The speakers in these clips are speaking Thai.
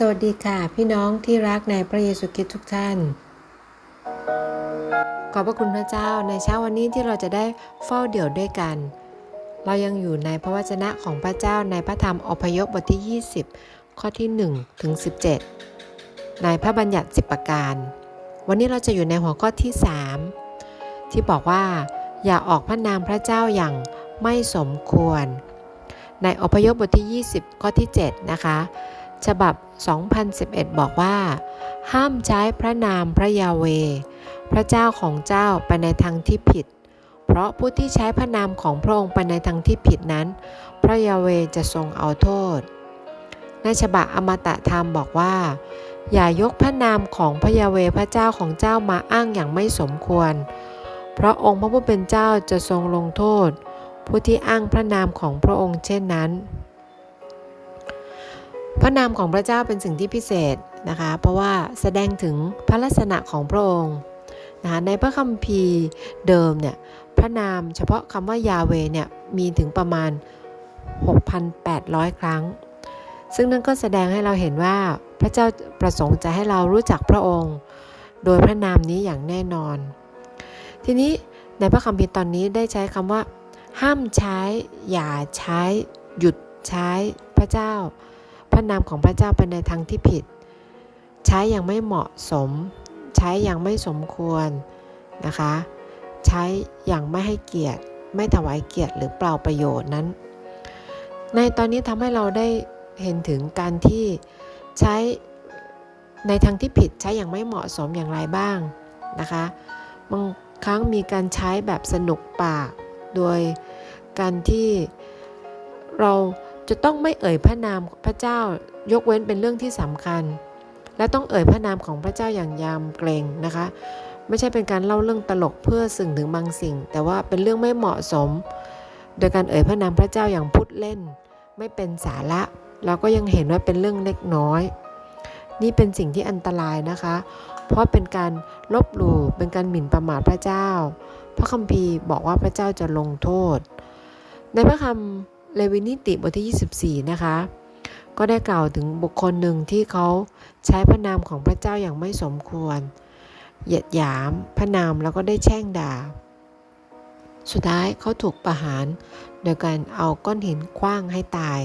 สวัสดีค่ะ พี่น้องที่รักในพระเยซูคริสต์ทุกท่าน ขอบพระคุณพระเจ้าในเช้าวันนี้ที่เราจะได้เฝ้าเดี่ยวด้วยกัน เรายังอยู่ในพระวจนะของพระเจ้าในพระธรรมอพยพบทที่ 20 ข้อที่1ถึง17 ในพระบัญญัติ 10 ประการ วันนี้เราจะอยู่ในหัวข้อที่ 3 ที่บอกว่า อย่าออกพระนามพระเจ้าอย่างไม่สมควร ในอพยพบทที่ 20 ข้อที่ 7 นะคะ ฉบับ 2011 บอกว่า ห้ามใช้พระนามพระยาเว พระเจ้าของเจ้าไปในทางที่ผิด เพราะผู้ที่ใช้พระนามของพระองค์ไปในทางที่ผิดนั้น พระยาเวจะทรงเอาโทษ ในฉบับอมตะธรรมบอกว่า อย่ายกพระนามของพระยาเวพระเจ้าของเจ้ามาอ้างอย่างไม่สมควร เพราะองค์พระผู้เป็นเจ้าจะทรงลงโทษ ผู้ที่อ้างพระนามของพระองค์เช่นนั้น พระนามของพระเจ้าเป็นสิ่งที่พิเศษนะคะ เพราะว่าแสดงถึงพระลักษณะของพระองค์นะคะในพระคัมภีร์เดิมเนี่ยพระนามเฉพาะคำว่ายาเวเนี่ยมีถึงประมาณ 6,800 ครั้ง ซึ่งนั่นก็แสดงให้เราเห็นว่าพระเจ้าประสงค์จะให้เรารู้จักพระองค์ โดยพระนามนี้อย่างแน่นอน ทีนี้ในพระคัมภีร์ตอนนี้ได้ใช้คำว่า ห้ามใช้ อย่าใช้ หยุดใช้พระเจ้า ระนามของพระเจ้าไปในทางที่ผิด ใช้อย่างไม่เหมาะสม ใช้อย่างไม่สมควรนะคะ ใช้อย่างไม่ให้เกียรติ ไม่ถวายเกียรติหรือเปล่าประโยชน์นั้น ในตอนนี้ทำให้เราได้เห็นถึงการที่ใช้ในทางที่ผิดใช้อย่างไม่เหมาะสมอย่างไรบ้างนะคะบางครั้งมีการใช้แบบสนุกปาก โดยการที่เรา จะต้องไม่เอ่ยพระนามพระเจ้ายกเว้นเป็นเรื่องที่สำคัญ และต้องเอ่ยพระนามของพระเจ้าอย่างยำเกรงนะคะ ไม่ใช่เป็นการเล่าเรื่องตลกเพื่อสื่งถึงบางสิ่ง แต่ว่าเป็นเรื่องไม่เหมาะสม โดยการเอ่ยพระนามพระเจ้าอย่างพูดเล่น ไม่เป็นสาระ เราก็ยังเห็นว่าเป็นเรื่องเล็กน้อย นี่เป็นสิ่งที่อันตรายนะคะ เพราะเป็นการลบหลู่เป็นการหมิ่นประมาทพระเจ้า พระคัมภีร์บอกว่าพระเจ้าจะลงโทษ ในพระคำ เลวินิติบทที่ 24 นะคะ ก็ได้กล่าวถึงบุคคลหนึ่งที่เขาใช้พระนามของพระเจ้าอย่างไม่สมควร เหยียดหยามพระนามแล้วก็ได้แช่งด่า สุดท้ายเขาถูกประหารโดยการเอาก้อนหินคว้างให้ตาย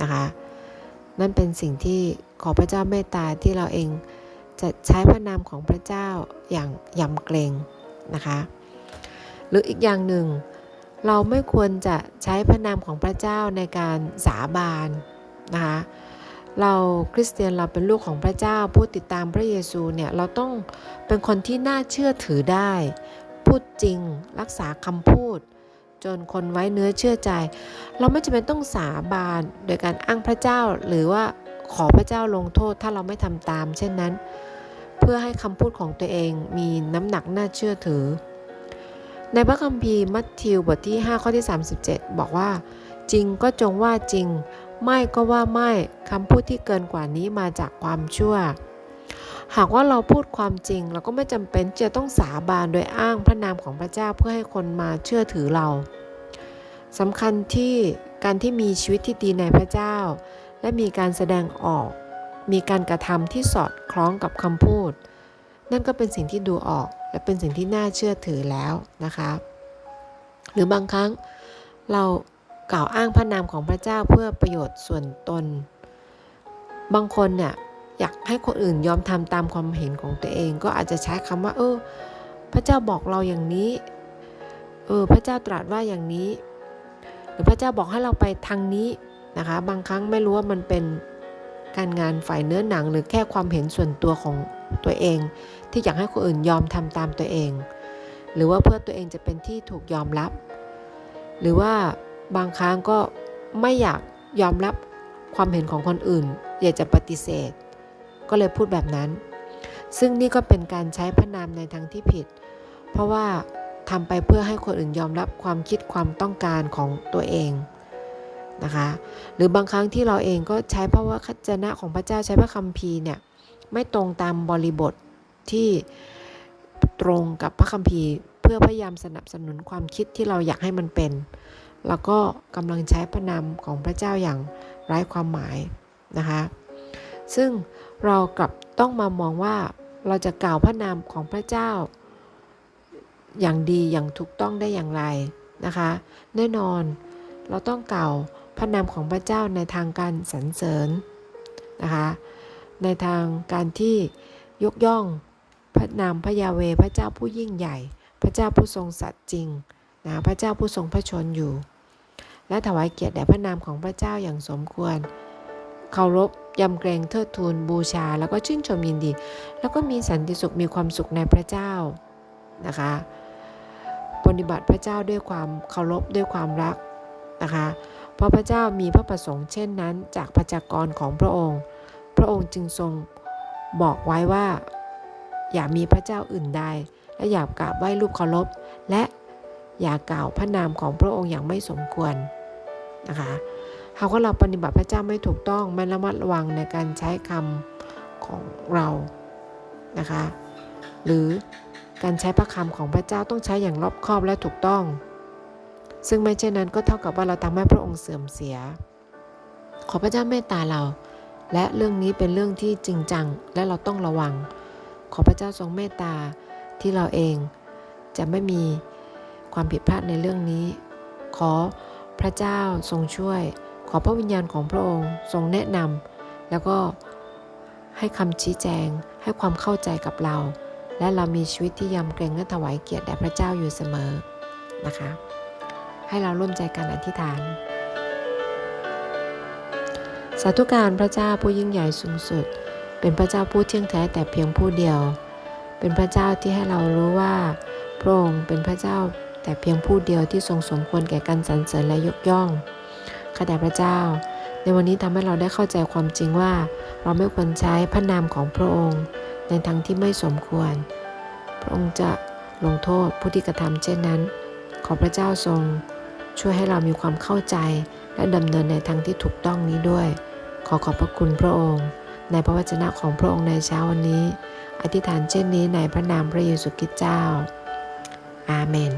นะคะ นั่นเป็นสิ่งที่ขอพระเจ้าเมตตาที่เราเองจะใช้พระนามของพระเจ้าอย่างยำเกรงนะคะ หรืออีกอย่างหนึ่ง เราไม่ควรจะใช้พระนามของพระเจ้าในการสาบานนะคะเราคริสเตียนเราเป็นลูกของพระเจ้า ผู้ติดตามพระเยซูเนี่ยเราต้องเป็นคนที่น่าเชื่อถือได้ พูดจริงรักษาคำพูด จนคนไว้เนื้อเชื่อใจ เราไม่จำเป็นต้องสาบานโดยการอ้างพระเจ้าหรือว่าขอพระเจ้าลงโทษถ้าเราไม่ทำตาม เช่นนั้น เพื่อให้คำพูดของตัวเองมีน้ำหนักน่าเชื่อถือ ในพระคัมภีร์มัทธิวบทที่ 5 ข้อที่ 37 บอกว่า จริงก็จงว่าจริง ไม่ก็ว่าไม่คำพูดที่เกินกว่านี้มาจากความชั่ว หากว่าเราพูดความจริง เราก็ไม่จำเป็นจะต้องสาบานโดยอ้างพระนามของพระเจ้าเพื่อให้คนมาเชื่อถือเราสำคัญที่การที่มีชีวิตที่ดีในพระเจ้า และมีการแสดงออก มีการกระทำที่สอดคล้องกับคำพูด นั่นก็เป็นสิ่งที่ดูออกและเป็นสิ่งที่น่าเชื่อถือแล้วนะคะ หรือบางครั้งเรากล่าวอ้างพระนามของพระเจ้าเพื่อประโยชน์ส่วนตน บางคนเนี่ยอยากให้คนอื่นยอมทำตามความเห็นของตัวเอง ก็อาจจะใช้คำว่า เออ พระเจ้าบอกเราอย่างนี้ เออ พระเจ้าตรัสว่าอย่างนี้ หรือพระเจ้าบอกให้เราไปทางนี้นะคะ บางครั้งไม่รู้ว่ามันเป็น การงานฝ่ายเนื้อหนังหรือแค่ความเห็นส่วนตัวของตัวเอง ที่อยากให้คนอื่นยอมทำตามตัวเอง หรือว่าเพื่อตัวเองจะเป็นที่ถูกยอมรับ หรือว่าบางครั้งก็ไม่อยากยอมรับความเห็นของคนอื่น อยากจะปฏิเสธ ก็เลยพูดแบบนั้น ซึ่งนี่ก็เป็นการใช้พระนามในทางที่ผิด เพราะว่าทำไปเพื่อให้คนอื่นยอมรับความคิดความต้องการของตัวเอง นะคะ หรือบางครั้งที่เราเองก็ใช้เพราะว่าคัจนะของพระเจ้าใช้พระคัมภีร์เนี่ยไม่ตรงตามบริบทที่ตรงกับพระคัมภีร์ เพื่อพยายามสนับสนุนความคิดที่เราอยากให้มันเป็น แล้วก็กำลังใช้พระนามของพระเจ้าอย่างไร้ความหมายนะคะ ซึ่งเรากลับต้องมามองว่าเราจะกล่าวพระนามของพระเจ้า อย่างดีอย่างถูกต้องได้อย่างไรนะคะ แน่นอนเราต้องกล่าว พระนามของพระเจ้าในทางการสรรเสริญนะคะในทางการที่ยกย่องพระนามพระยาเวพระเจ้าผู้ยิ่งใหญ่ พระเจ้าผู้ทรงสัตย์จริงนะพระเจ้าผู้ทรงพระชนอยู่ และถวายเกียรติแด่พระนามของพระเจ้าอย่างสมควรเคารพยำเกรงเทิดทูนบูชา แล้วก็ชื่นชมยินดี แล้วก็มีสันติสุขมีความสุขในพระเจ้านะคะปฏิบัติพระเจ้าด้วยความเคารพด้วยความรักนะคะ เพราะพระเจ้ามีพระประสงค์เช่นนั้นจากพระจักรของพระองค์ พระองค์จึงทรงบอกไว้ว่า อย่ามีพระเจ้าอื่นใด และอย่ากราบไหว้รูปเคารพ และอย่ากล่าวพระนามของพระองค์อย่างไม่สมควรนะคะหากว่าเราปฏิบัติพระเจ้าไม่ถูกต้องไม่ระมัดระวังในการใช้คำของเรานะคะ หรือการใช้พระคำของพระเจ้าต้องใช้อย่างรอบคอบและถูกต้อง ซึ่งไม่เช่นนั้นก็เท่ากับว่าเราทำให้พระองค์เสื่อมเสีย ขอพระเจ้าเมตตาเรา และเรื่องนี้เป็นเรื่องที่จริงจังและเราต้องระวัง ขอพระเจ้าทรงเมตตาที่เราเอง จะไม่มีความผิดพลาดในเรื่องนี้ ขอพระเจ้าทรงช่วย ขอพระวิญญาณของพระองค์ทรงแนะนำแล้วก็ให้คำชี้แจง ให้ความเข้าใจกับเรา และเรามีชีวิตที่ยำเกรงและถวายเกียรติแด่พระเจ้าอยู่เสมอนะคะ ให้เราร่วมใจกันอธิษฐาน สาธุการพระเจ้าผู้ยิ่งใหญ่สูงสุด เป็นพระเจ้าผู้เที่ยงแท้แต่เพียงผู้เดียว เป็นพระเจ้าที่ให้เรารู้ว่าพระองค์เป็นพระเจ้าแต่เพียงผู้เดียวที่ทรงสมควรแก่การสรรเสริญและยกย่องข้าแต่พระเจ้า ในวันนี้ทำให้เราได้เข้าใจความจริงว่า เราไม่ควรใช้พระนามของพระองค์ ในทางที่ไม่สมควร พระองค์จะลงโทษผู้ที่กระทำเช่นนั้น ขอพระเจ้าทรง ช่วยให้เรามีความเข้าใจ และดำเนินในทางที่ถูกต้องนี้ด้วย ขอขอบพระคุณพระองค์ ในพระวจนะของพระองค์ในเช้าวันนี้ อธิษฐานเช่นนี้ในพระนามพระเยซูคริสต์เจ้า อาเมน